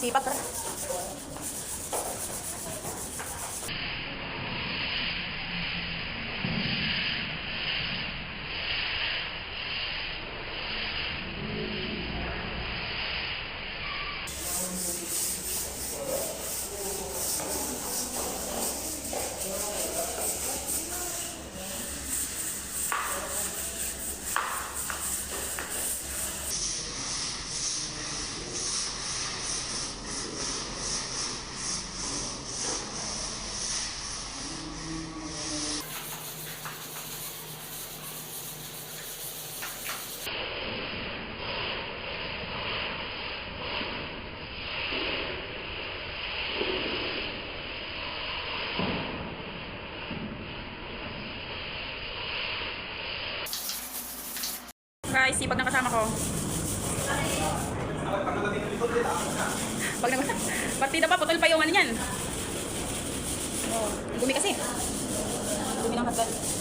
Sipag Guys, sipag ng kasama ko. Pag nag partida pa, putol pa yung ano niyan. Oh, ang dumi kasi. Ang dumi ng hagdan.